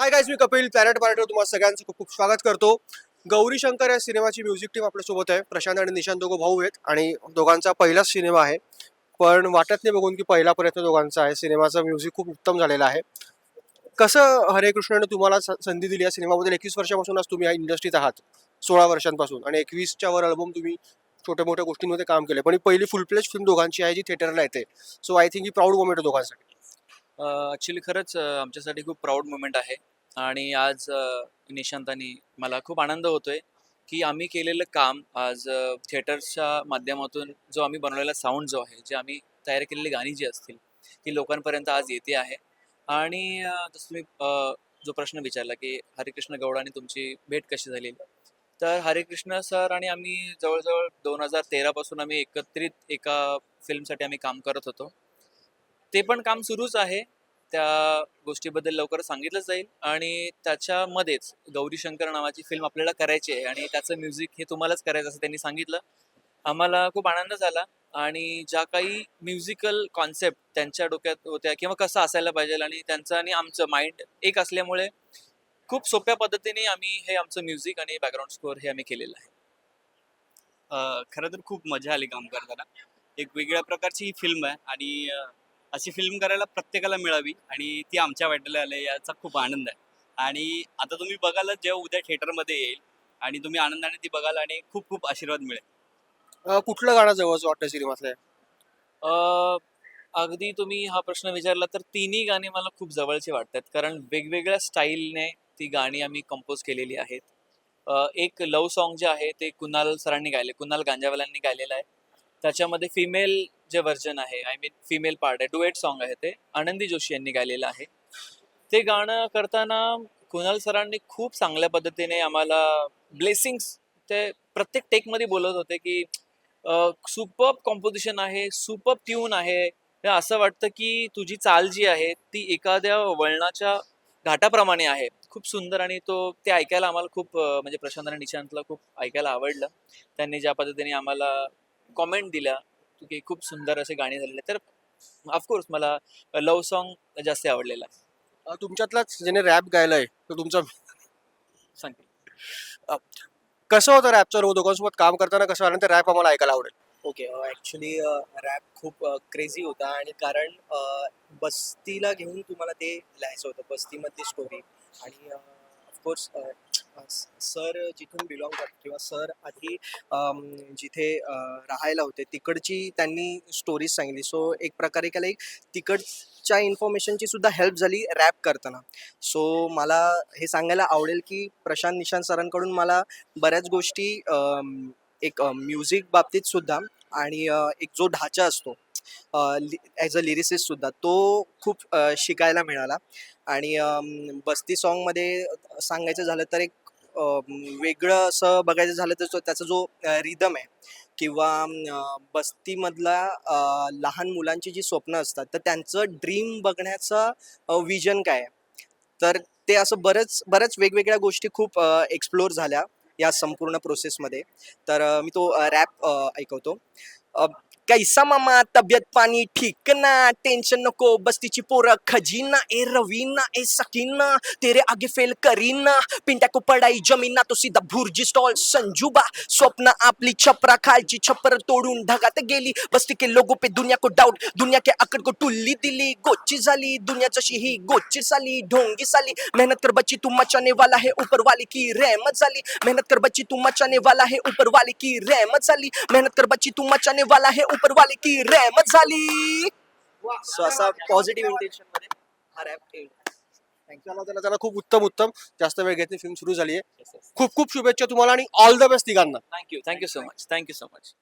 हाय guys मी कपिल पॅरेट पार्टीवर तुम्हाला सगळ्यांचं खूप खूप स्वागत करतो. गौरी शंकर या सिनेमाची म्युझिक टीम आपल्यासोबत आहे. प्रशांत आणि निशांत दोघं भाऊ आहेत आणि दोघांचा पहिलाच सिनेमा आहे. पण वाटत नाही बघून की पहिला प्रयत्न दोघांचा आहे. सिनेमाचा म्युझिक खूप उत्तम झालेला आहे. कसं हरे कृष्णाने तुम्हाला संधी दिली या सिनेमाबद्दल? एकवीस वर्षापासूनच तुम्ही या इंडस्ट्रीत आहात. सोळा वर्षांपासून आणि एकवीसच्या वर अल्बम तुम्ही छोट्या मोठ्या गोष्टींमध्ये काम केले पण ही पहिली फुल प्लेज फिल्म दोघांची आहे जी थिएटरला येते. सो आय थिंक ही प्राऊड मोमेंट दोघांसाठी. ॲक्च्युली खरंच आमच्यासाठी खूप प्राऊड मुमेंट आहे. आणि आज निशांतानी मला खूप आनंद होतोय की आम्ही केलेलं काम आज थिएटर्सच्या माध्यमातून जो आम्ही बनवलेला साऊंड जो आहे जे आम्ही तयार केलेली गाणी जी असतील ती लोकांपर्यंत आज येते आहे. आणि जसं तुम्ही जो प्रश्न विचारला की हरिकृष्ण गौड आणि तुमची भेट कशी झाली? तर हरिकृष्ण सर आणि आम्ही जवळजवळ दोन हजार तेरापासून आम्ही एकत्रित एका फिल्मसाठी आम्ही काम करत होतो. ते पण काम सुरूच आहे. त्या गोष्टीबद्दल लवकर सांगितलं जाईल. आणि त्याच्यामध्येच गौरी शंकर नावाची फिल्म आपल्याला करायची आहे. आणि त्याचं म्युझिक हे तुम्हालाच करायचं असं त्यांनी सांगितलं. आम्हाला खूप आनंद झाला. आणि ज्या काही म्युझिकल कॉन्सेप्ट त्यांच्या डोक्यात होत्या किंवा कसं असायला पाहिजे आणि त्यांचं आणि आमचं माइंड एक असल्यामुळे खूप सोप्या पद्धतीने आम्ही हे आमचं म्युझिक आणि बॅकग्राऊंड स्कोअर हे आम्ही केलेलं आहे. खरं तर खूप मजा आली काम करताना. एक वेगळ्या प्रकारची ही फिल्म आहे. आणि अशी फिल्म करायला प्रत्येकाला मिळावी आणि ती आमच्या वाटेला आली याचा खूप आनंद आहे. आणि आता तुम्ही बघाल जेव्हा उद्या थिएटरमध्ये येईल आणि तुम्ही आनंदाने ती बघाल आणि खूप खूप आशीर्वाद मिळेल. कुठलं गाणं जवळचं वाटतं सिनेमातलं? अ, अगदी तुम्ही हा प्रश्न विचारला तर तिन्ही गाणी मला खूप जवळची वाटतात. कारण वेगवेगळ्या स्टाईलने ती गाणी आम्ही कंपोज केलेली आहेत. एक लव सॉन्ग जे आहे ते कुणाल सरांनी गायले कुणाल गांजावाल्यांनी गायलेलं आहे. त्याच्यामध्ये फिमेल जे व्हर्जन आहे आय मीन फिमेल पार्ट आहे डुएट सॉन्ग आहे ते आनंदी जोशी यांनी गायलेलं आहे. ते गाणं करताना कुणाल सरांनी खूप चांगल्या पद्धतीने आम्हाला ब्लेसिंग्स ते प्रत्येक टेकमध्ये बोलत होते की सुपर कॉम्पोजिशन आहे सुपर ट्यून आहे. असं वाटतं की तुझी चाल जी आहे ती एखाद्या वळणाच्या घाटाप्रमाणे आहे. खूप सुंदर आणि तो ते ऐकायला आम्हाला खूप म्हणजे प्रशांत आणि निशांतला खूप ऐकायला आवडलं. त्यांनी ज्या पद्धतीने आम्हाला कॉमेंट दिल्या की खूप सुंदर असे गाणे झालेले. तर ऑफकोर्स मला लव सॉन्ग जास्त आवडलेलं आहे. अं, तुमच्यातलाच ज्याने रॅप गायलाय तो तुमचा सांगते. कसं होतं रॅपचं रोज दोघांसोबत काम करताना कसं आणि ते रॅप आम्हाला ऐकायला आवडेल. ओके ॲक्च्युली रॅप खूप क्रेझी होता आणि कारण अ, बस्तीला घेऊन तुम्हाला ते लिहायचं होतं बस्तीमधली स्टोरी आणि ऑफकोर्स सर जिथून बिलॉंग करतात किंवा सर आधी जिथे राहायला होते तिकडची त्यांनी स्टोरीज सांगितली. सो एक प्रकारे त्याला एक तिकडच्या इन्फॉर्मेशनची सुद्धा हेल्प झाली रॅप करताना. सो मला हे सांगायला आवडेल की प्रशांत निशांत सरांकडून मला बऱ्याच गोष्टी एक म्युझिक बाबतीत सुद्धा आणि एक जो ढाचा असतो ॲज अ लिरिसिस्ट सुद्धा तो खूप शिकायला मिळाला. आणि बस्ती सॉन्गमध्ये सांगायचं झालं तर एक वेगळं असं बघायचं झालं तर त्याचा जो रिदम आहे किंवा बस्तीमधला लहान मुलांची जी स्वप्न असतात तर त्यांचं ड्रीम बघण्याचं विजन काय आहे? तर ते असं बरंच बऱ्याच वेगवेगळ्या गोष्टी खूप एक्सप्लोर झाल्या या संपूर्ण प्रोसेसमध्ये तर मी तो रॅप ऐकवतो. कैसा मामा तब्येत पाणी ठीक ना टेन्शन नको बस्तीची पोरं खजीना, ए रवीना, ए सकीना, तेरे आगे फेल करीना। पिंट्या को पडाई जमीना तो सीधा भुर्जी स्टॉल संजूबा, स्वप्न आपली छपरा खालची, छपर तोडून ढगात गेली। बस्ती के लोगों पे दुनिया को डाउट दुनिया के आकड़ को टुल्ली दिली, गोची झाली, दुनिया जशी ही गोची साली ढोंगी साली मेहनत कर बच्ची, तू मचाने वाला है ऊपर वाली की रहमत झाली। मेहनत कर बच्ची, तू मचाने वाला है ऊपर वाली की रहमत झाली। मेहनत कर बच्ची, तू मचाने वाला है ऊपर वाली की रहमत झाली. सो असा पॉझिटिव्ह इंटेन्शनमध्ये हा रॅप त्याला त्याला त्याला खूप उत्तम उत्तम. जास्त वेळ घेतली फिल्म सुरू झाली आहे खूप खूप शुभेच्छा तुम्हाला आणि ऑल द बेस्ट तिघांना. Thank you thank you so much thank you so much